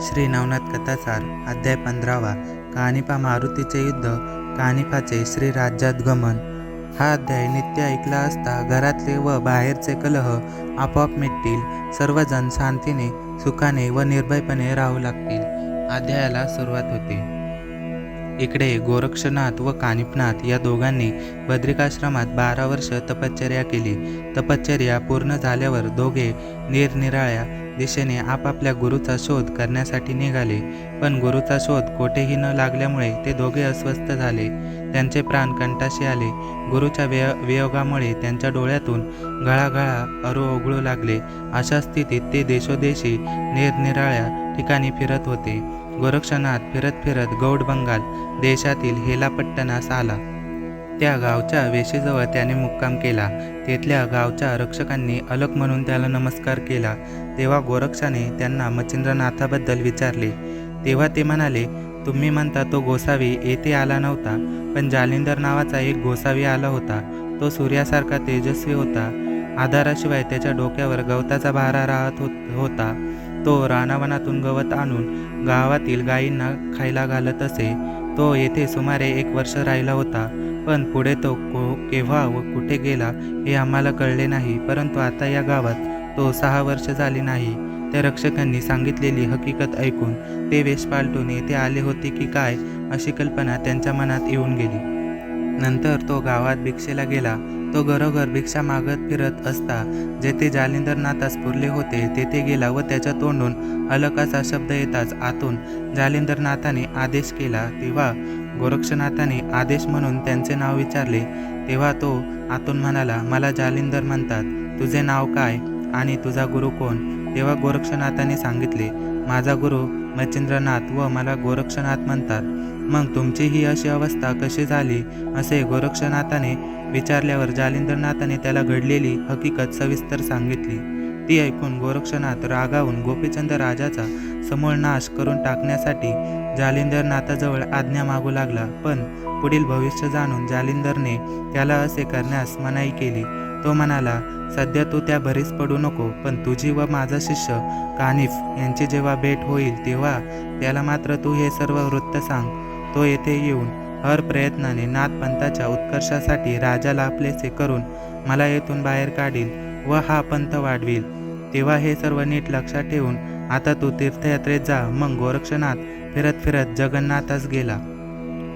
श्री नवनाथ कथासार अध्याय पंधरावा कानिपा मारुतीचे युद्ध कानिपाचे श्री राज्यात गमन हा अध्याय नित्य ऐकला असता घरातले व बाहेरचे कलह आपोआप मिटतील. सर्वजण शांतीने सुखाने व निर्भयपणे राहू लागतील. अध्यायाला सुरुवात होते. इकडे गोरक्षनाथ व कानिपनाथ या दोघांनी बद्रिकाश्रमात बारा वर्ष तपश्चर्या केली. तपश्चर्या पूर्ण झाल्यावर दोघे निरनिराळ्या दिशेने आपापल्या गुरुचा शोध करण्यासाठी निघाले. पण गुरुचा शोध कोठेही न लागल्यामुळे ते दोघे अस्वस्थ झाले. त्यांचे प्राण कंटाशी आले. गुरुच्या विय वियोगामुळे त्यांच्या डोळ्यातून गळागळा अरू ओघळू लागले. अशा स्थितीत ते देशोदेशी निरनिराळ्या ठिकाणी फिरत होते. गोरक्षनाथ फिरत फिरत गौड बंगाल देशातील हेलापट्टणास आला. त्या गावच्या वेशीजवळ त्याने मुक्काम केला. तेथल्या गावच्या रक्षकांनी अलक म्हणून त्याला नमस्कार केला. तेव्हा गोरक्षाने त्यांना मच्छिंद्रनाथाबद्दल विचारले. तेव्हा ते म्हणाले तुम्ही म्हणता तो गोसावी येथे आला नव्हता पण जालिंदर नावाचा एक गोसावी आला होता. तो सूर्यासारखा तेजस्वी होता. आधाराशिवाय त्याच्या डोक्यावर गवताचा भारा राहत होत होता. तो रानावनातून गवत आणून गावातील गायींना खायला घालत असे. तो येथे सुमारे एक वर्ष राहिला होता. पण पुढे तो को केव्हा व कुठे गेला हे आम्हाला कळले नाही परंतु आता या गावात तो सहा वर्ष झाली नाही. त्या रक्षकांनी सांगितलेली हकीकत ऐकून ते वेश पालटून येथे आले होते की काय अशी कल्पना त्यांच्या मनात येऊन गेली. नंतर तो गावात भिक्षेला गेला तो घरोघर भिक्षा मागत फिरत असता. जेथे जालिंदरनाथास पुरले होते तेथे गेला व त्याच्या तोंडून अलकाचा शब्द येताच आतून जालिंदरनाथाने आदेश केला. तेव्हा गोरक्षनाथाने आदेश म्हणून त्यांचे नाव विचारले. तेव्हा तो आतून म्हणाला मला जालिंदर म्हणतात. तुझे नाव काय आणि तुझा गुरु कोण? तेव्हा गोरक्षनाथाने सांगितले माझा गुरु मच्छिंद्रनाथ व मला गोरक्षनाथ म्हणतात. मग तुमची ही अशी अवस्था कशी झाली? असे गोरक्षनाथाने विचारल्यावर जालिंदरनाथाने त्याला घडलेली हकीकत सविस्तर सांगितली. ती ऐकून गोरक्षनाथ रागावून गोपीचंद राजाचा समूळ नाश करून टाकण्यासाठी जालिंदरनाथाजवळ आज्ञा मागू लागला. पण पुढील भविष्य जाणून जालिंदरने त्याला असे करण्यास मनाई केली. तो म्हणाला सध्या तू त्या भरीस पडू नको पण तुझी व माझा शिष्य कानिफ यांची जेव्हा भेट होईल तेव्हा त्याला मात्र तू हे सर्व वृत्त सांग. तो येथे येऊन हर प्रयत्नाने नाथपंथाच्या उत्कर्षासाठी राजाला आपलेसे करून मला येथून बाहेर काढील व हा पंथ वाढवील. तेव्हा हे सर्व नीट लक्षात ठेवून आता तू तीर्थयात्रेत जा मग गोरक्षनाथ फिरत फिरत जगन्नाथास गेला.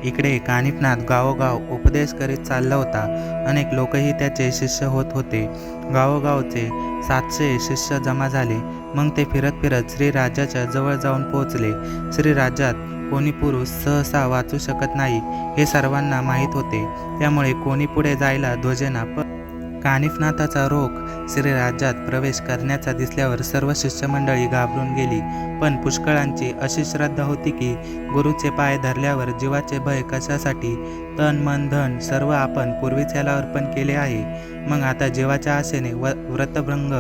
इकडे कानिपनाथ गावोगाव उपदेश करीत चालला होता. अनेक लोकही त्याचे शिष्य होत होते. गावोगावचे सातशे शिष्य जमा झाले. मग ते फिरत फिरत श्रीराजाच्या जवळ जाऊन पोहोचले. श्रीराजात कोणी पुरुष सहसा वाचू शकत नाही हे सर्वांना माहीत होते. त्यामुळे कोणी पुढे जायला ध्वजेना प कानिफनाथाचा रोग श्रीराज्यात प्रवेश करण्याचा दिसल्यावर सर्व शिष्यमंडळी घाबरून गेली. पण पुष्कळांची अशी श्रद्धा होती की गुरुचे पाय धरल्यावर जीवाचे भय कशासाठी? तन मन धन सर्व आपण पूर्वीच याला अर्पण केले आहे. मग आता जीवाच्या आशेने व व्रतभंग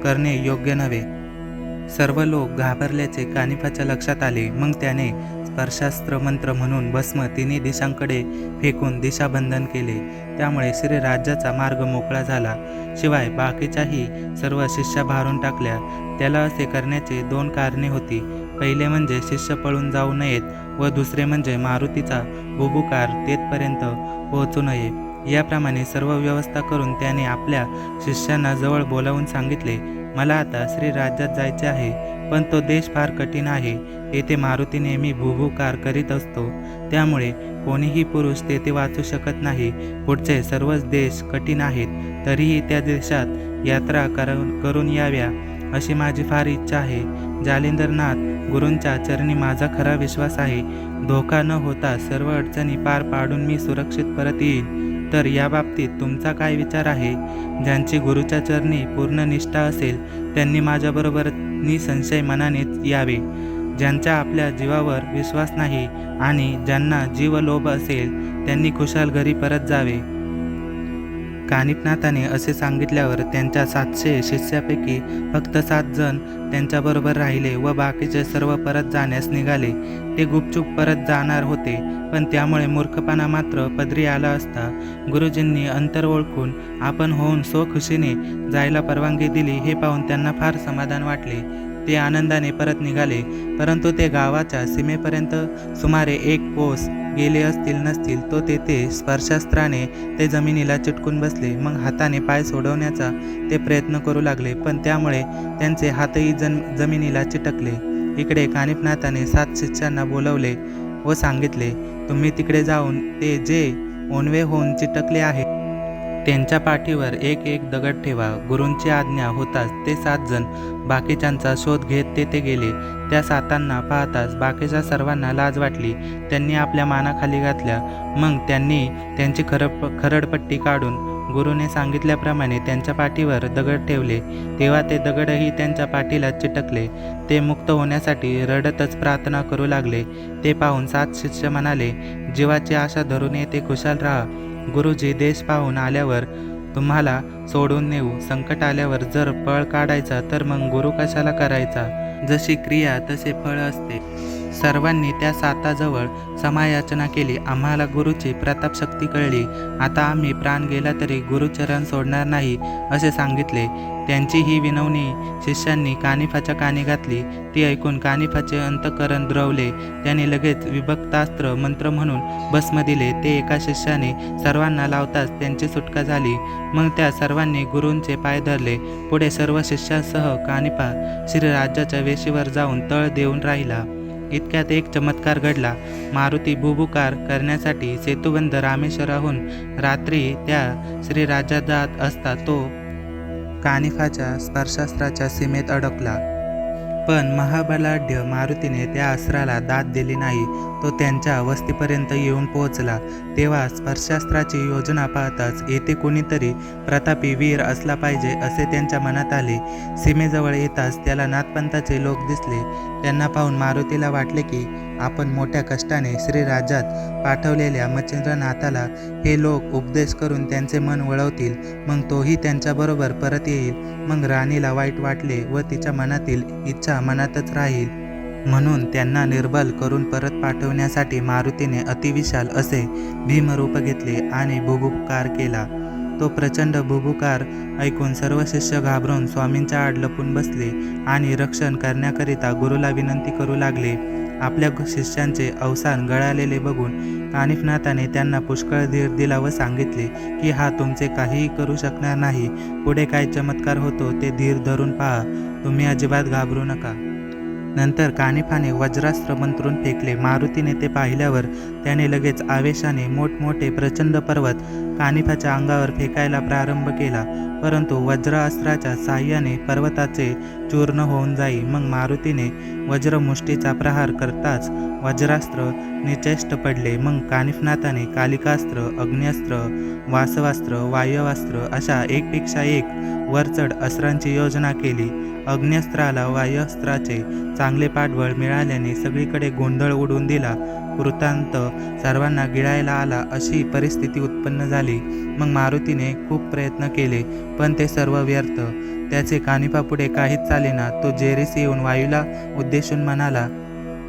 करणे योग्य नव्हे. सर्व लोक घाबरल्याचे कानिफाच्या लक्षात आले. मग त्याने स्पर्शास्त्र मंत्र म्हणून भस्म तिन्ही दिशांकडे फेकून दिशाबंधन केले. त्यामुळे श्रीराज्याचा मार्ग मोकळा झाला. शिवाय बाकीच्याही सर्व शिष्या भारून टाकल्या. त्याला असे करण्याचे दोन कारणे होती. पहिले म्हणजे शिष्य पळून जाऊ नयेत व दुसरे म्हणजे मारुतीचा बुबुकार तेथपर्यंत पोहोचू नये. याप्रमाणे सर्व व्यवस्था करून त्याने आपल्या शिष्यांना जवळ बोलावून सांगितले मला आता श्रीराज्यात जायचे आहे. पण तो देश फार कठीण आहे. येथे मारुती नेहमी भूभूकार करीत असतो. त्यामुळे कोणीही पुरुष तेथे वाचू शकत नाही. पुढचे सर्वच देश कठीण आहेत. तरीही त्या देशात यात्रा कर करून याव्या अशी माझी फार इच्छा आहे. जालिंदरनाथ गुरूंच्या चरणी माझा खरा विश्वास आहे. धोका न होता सर्व अडचणी पार पाडून मी सुरक्षित परत येईन. तर याबाबतीत तुमचा काय विचार आहे? ज्यांची गुरुच्या चरणी पूर्ण निष्ठा असेल त्यांनी माझ्याबरोबर निसंशय मनाने यावे. ज्यांचा आपल्या जीवावर विश्वास नाही आणि ज्यांना जीव लोभ असेल त्यांनी खुशाल घरी परत जावे. कानिपनाथाने असे सांगितल्यावर त्यांच्या सातशे शिष्यापैकी फक्त सात जण त्यांच्याबरोबर राहिले व बाकीचे सर्व परत जाण्यास निघाले. ते गुपचूप परत जाणार होते पण त्यामुळे मूर्खपणा मात्र पदरी आला असता. गुरुजींनी अंतर ओळखून आपण होऊन स्वखुशीने जायला परवानगी दिली हे पाहून त्यांना फार समाधान वाटले. ते आनंदाने परत निघाले परंतु ते गावाच्या सीमेपर्यंत सुमारे एक कोस गेले असतील नसतील तो तेथे स्पर्शास्त्राने ते जमिनीला चिटकून बसले. मग हाताने पाय सोडवण्याचा ते प्रयत्न करू लागले पण त्यामुळे त्यांचे हातही जन जमिनीला चिटकले. इकडे कानिफनाथाने सात शिष्यांना बोलवले व सांगितले तुम्ही तिकडे जाऊन ते जे ओनवे होऊन चिटकले आहे त्यांच्या पाठीवर एक एक दगड ठेवा. गुरूंची आज्ञा होताच ते सात जण बाकीच्यांचा शोध घेत तेथे गेले. त्या सातांना पाहताच बाकीच्या सर्वांना लाज वाटली. त्यांनी आपल्या मानाखाली घातल्या. मग त्यांनी त्यांची खरप खरडपट्टी काढून गुरुने सांगितल्याप्रमाणे त्यांच्या पाठीवर दगड ठेवले. तेव्हा ते दगडही त्यांच्या पाठीला चिटकले. ते मुक्त होण्यासाठी रडतच प्रार्थना करू लागले. ते पाहून सात शिष्य म्हणाले जीवाची आशा धरून येथे खुशाल राहा. गुरुजी देश पाहून आल्यावर तुम्हाला सोडून नेऊ. संकट आल्यावर जर पळ काढायचा तर मग गुरु कशाला करायचा? जशी क्रिया तसे फळ असते. सर्वांनी त्या साताजवळ समायाचना केली. आम्हाला गुरुची प्रतापशक्ती कळली. आता आम्ही प्राण गेला तरी गुरुचरण सोडणार नाही असे सांगितले. त्यांची ही विनवणी शिष्यांनी कानिफाच्या कानी घातली. ती ऐकून कानिफाचे अंतकरण द्रवले. त्याने लगेच विभक्तास्त्र मंत्र म्हणून भस्म दिले. ते एका शिष्याने सर्वांना लावताच त्यांची सुटका झाली. मग त्या सर्वांनी गुरूंचे पाय धरले. पुढे सर्व शिष्यांसह कानिफा श्रीराजाच्या वेशीवर जाऊन तळ देऊन राहिला. इतक्यात एक चमत्कार घडला. मारुती बुबुकार करण्यासाठी सेतुबंध रामेश्वराहून रात्री त्या श्रीराजा जात असता तो कानिफाच्या स्पर्शास्त्राच्या सीमेत अडकला. पण महाबलाढ्य मारुतीने त्या अस्त्राला दाद दिली नाही. तो त्यांच्या वस्तीपर्यंत येऊन पोहोचला. तेव्हा स्पर्शास्त्राची योजना पाहताच येथे कोणीतरी प्रतापी वीर असला पाहिजे असे त्यांच्या मनात आले. सीमेजवळ येताच त्याला नाथपंथाचे लोक दिसले. त्यांना पाहून मारुतीला वाटले की आपण मोठ्या कष्टाने श्रीराजात पाठवलेल्या मच्छिंद्रनाथाला हे लोक उपदेश करून त्यांचे मन वळवतील. मग तोही त्यांच्याबरोबर परत येईल. मग राणीला वाईट वाटले व तिच्या मनातील इच्छा मनातच राहील. म्हणून त्यांना निर्बल करून परत पाठवण्यासाठी मारुतीने अतिविशाल असे भीमरूप घेतले आणि बुबुकार केला. तो प्रचंड भुभुकार ऐकून सर्व शिष्य घाबरून स्वामींच्या आड लपून बसले आणि रक्षण करण्याकरिता गुरुला विनंती करू लागले. आपल्या शिष्यांचे अवसान गळालेले बघून कानिफनाथाने त्यांना पुष्कळ धीर दिला व सांगितले की हा तुमचे काहीही करू शकणार नाही. पुढे काय चमत्कार होतो ते धीर धरून पहा. तुम्ही अजिबात घाबरू नका. नंतर कानिफाने वज्रास्त्र मंत्रून फेकले. मारुतीने ते पाहिल्यावर त्याने लगेच आवेशाने मोठमोठे प्रचंड पर्वत कानिफाच्या अंगावर फेकायला प्रारंभ केला. परंतु वज्रास्त्राच्या साह्याने पर्वताचे चूर्ण होऊन जाई. मग मारुतीने वज्रमुष्टीचा प्रहार करताच वज्रास्त्र निचेष्ट पडले. मग कानिफनाथाने कालिकास्त्र अग्न्यास्त्र वासवास्त्र वायवास्त्र अशा एकपेक्षा एक वरचढ अस्त्रांची योजना केली. अग्न्यास्त्राला वायुअस्त्राचे चांगले पाठबळ मिळाल्याने सगळीकडे गोंधळ उडून दिला. वृत्तांत सर्वांना गिळायला आला अशी परिस्थिती उत्पन्न झाली. मग मारुतीने खूप प्रयत्न केले. पण ते सर्व व्यर्थ. त्याचे कानिपापुढे काहीच चालेना तो जेरीस येऊन वायूला उद्देशून म्हणाला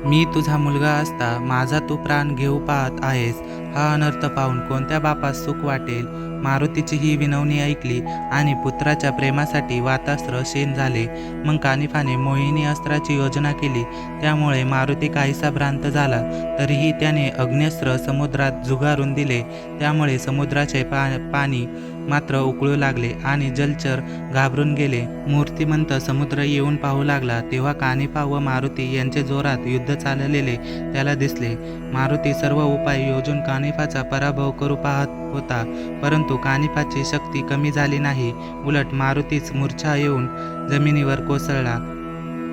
मी तुझा मुलगा असता माझा तू प्राण घेऊ पाहत आहेस. हा अनर्थ पाहून कोणत्या बापास सुख वाटेल? मारुतीची ही विनवणी ऐकली आणि पुत्राच्या प्रेमासाठी वातास्त्र शेण झाले. मग कानिफाने मोहिनी अस्त्राची योजना केली. त्यामुळे मारुती काहीसा भ्रांत झाला. तरीही त्याने अग्न्यस्त्र समुद्रात झुगारून दिले. त्यामुळे समुद्राचे पा पाणी मात्र उकळू लागले आणि जलचर घाबरून गेले. मूर्तिमंत समुद्र येऊन पाहू लागला तेव्हा कानिफा व मारुती यांचे जोरात युद्ध चाललेले त्याला दिसले. मारुती सर्व उपाय योजून कानिफाचा पराभव करू पाहत होता परंतु कानिफाची शक्ती कमी झाली नाही. उलट मारुतीच मूर्छा येऊन जमिनीवर कोसळला.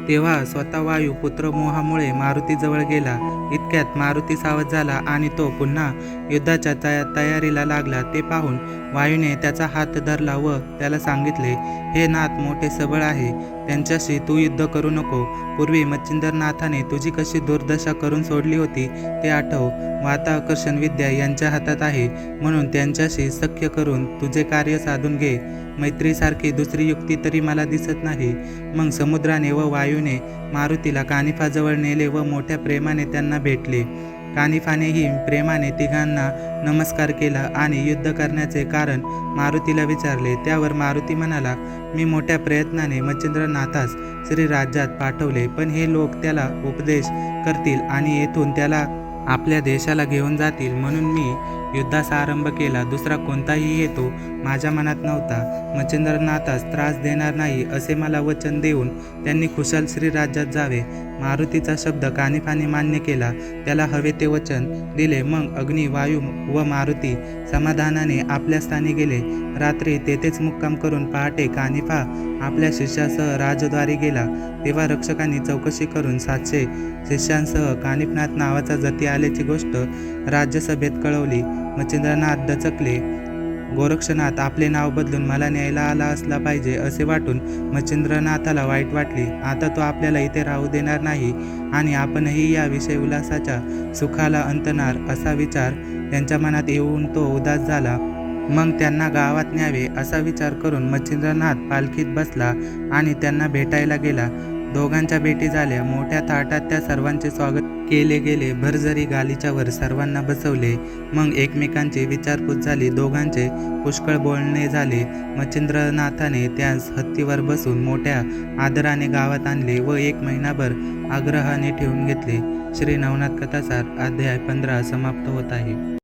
तेव्हा स्वतः वायू पुत्र मोहामुळे मारुतीजवळ गेला. इतक्यात मारुती सावध झाला आणि तो पुन्हा युद्धाच्या तया तयारीला लागला. ते पाहून वायूने त्याचा हात धरला व त्याला सांगितले हे नाथ मोठे सबळ आहे. त्यांच्याशी तू युद्ध करू नको. पूर्वी मच्छिंद्रनाथाने तुझी कशी दुर्दशा करून सोडली होती ते आठव. वाताकर्षण विद्या यांच्या हातात आहे म्हणून त्यांच्याशी सख्य करून तुझे कार्य साधून घे. मैत्रीसारखी दुसरी युक्ती तरी मला दिसत नाही. मग समुद्राने व वायूने मारुतीला कानिफाजवळ नेले व मोठ्या प्रेमाने त्यांना भेटले. कानिफानेही प्रेमाने तिघांना नमस्कार केला आणि युद्ध करण्याचे कारण मारुतीला विचारले. त्यावर मारुती म्हणाला मी मोठ्या प्रयत्नाने मच्छिंद्रनाथास श्रीराज्यात पाठवले पण हे लोक त्याला उपदेश करतील आणि येथून त्याला आपल्या देशाला घेऊन जातील म्हणून मी युद्धाचा आरंभ केला दुसरा कोणताही हेतू माझ्या मनात नव्हता. मच्छिंद्रनाथास त्रास देणार नाही असे मला वचन देऊन त्यांनी कुशल श्रीराज्यात जावे. मारुतीचा शब्द कानिफाने मान्य केला. त्याला हवे ते वचन दिले. मग अग्नी वायू व मारुती समाधानाने आपल्या स्थानी गेले. रात्री तेथेच मुक्काम करून पहाटे कानिफा आपल्या शिष्यासह राजद्वारी गेला. तेव्हा रक्षकांनी चौकशी करून सातशे शिष्यांसह कानिफनाथ नावाचा जती आल्याची गोष्ट राज्यसभेत कळवली. मच्छिंद्रनाथ दचकले. गोरक्षनाथ आपले नाव बदलून मला न्यायला आला असला पाहिजे असे वाटून मच्छिंद्रनाथाला वाईट वाटले. आता तो आपल्याला इथे राहू देणार नाही आणि आपणही या विषय उल्हासाच्या सुखाला अंतणार असा विचार त्यांच्या मनात येऊन तो उदास झाला. मग त्यांना गावात न्यावे असा विचार करून मच्छिंद्रनाथ पालखीत बसला आणि त्यांना भेटायला गेला. दोघांच्या भेटी झाल्या. मोठ्या ताटात त्या सर्वांचे स्वागत केले गेले. भरझरी गालीच्यावर सर्वांना बसवले. मग एकमेकांची विचारपूस झाली. दोघांचे पुष्कळ बोलणे झाले. मच्छिंद्रनाथाने त्यास हत्तीवर बसून मोठ्या आदराने गावात आणले व एक महिनाभर आग्रहाने ठेवून घेतले. श्री नवनाथ कथासार अध्याय पंधरा समाप्त होत आहे.